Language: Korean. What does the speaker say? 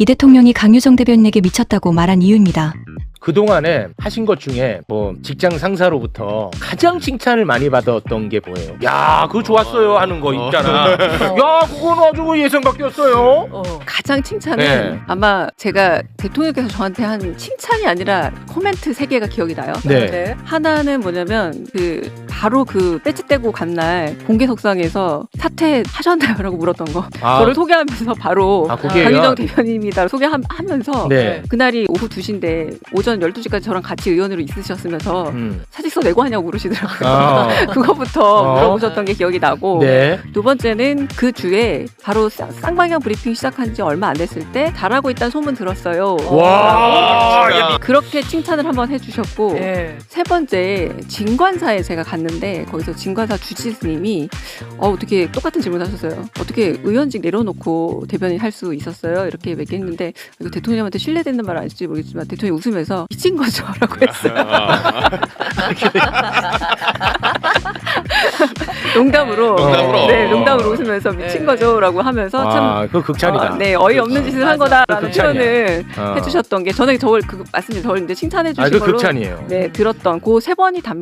이 대통령이 강유정 대변인에게 미쳤다고 말한 이유입니다. 그동안에 하신 것 중에 뭐 직장 상사로부터 가장 칭찬을 많이 받았던 게 뭐예요? 야, 그거 좋았어요 하는 거 있잖아. 야, 그거는 아주 예상 바뀌었어요. 어. 가장 칭찬은 네. 아마 제가 대통령께서 저한테 한 칭찬이 아니라 코멘트 세 개가 기억이 나요. 네. 하나는 뭐냐면 그 바로 그 배지 떼고 간 날 공개석상에서 사퇴하셨나요라고 물었던 거. 아, 저를 소개하면서 바로 아, 그게요? 강유정 대변인입니다. 소개하면서 네. 그날이 오후 2시인데 오전 12시까지 저랑 같이 의원으로 있으셨으면서 음. 사직서 내고 하냐고 물으시더라고요. 아. 그거부터 어. 물어보셨던 게 기억이 나고 네. 두 번째는 그 주에 바로 쌍- 쌍방향 브리핑 시작한 지 얼마 안 됐을 때 잘하고 있다는 소문 들었어요. 와, 야, 그렇게 칭찬을 한번 해주셨고 예. 세 번째 진관사에 제가 갔는데 거기서 진관사 주지스님이 어, 어떻게 똑같은 질문 하셨어요. 어떻게 의원직 내려놓고 대변인 할 수 있었어요? 이렇게 얘기했는데 이거 대통령한테 신뢰되는 말 아닐지 모르겠지만 대통령이 웃으면서 미친 거죠 라고 했어요. 농담으로 농담으로. 네 농담으로 웃으면서 미친 네. 거죠 라고 하면서 참 아, 그거 극찬이다. 어, 네 어이없는 짓을 한 거다라는 극찬이야. 표현을 어. 해주셨던 게 저는 저를 그 말씀 이 저를 이제 칭찬해 아, 주신 그 걸로 극찬이에요. 네 들었던 그 세 번이 답니다.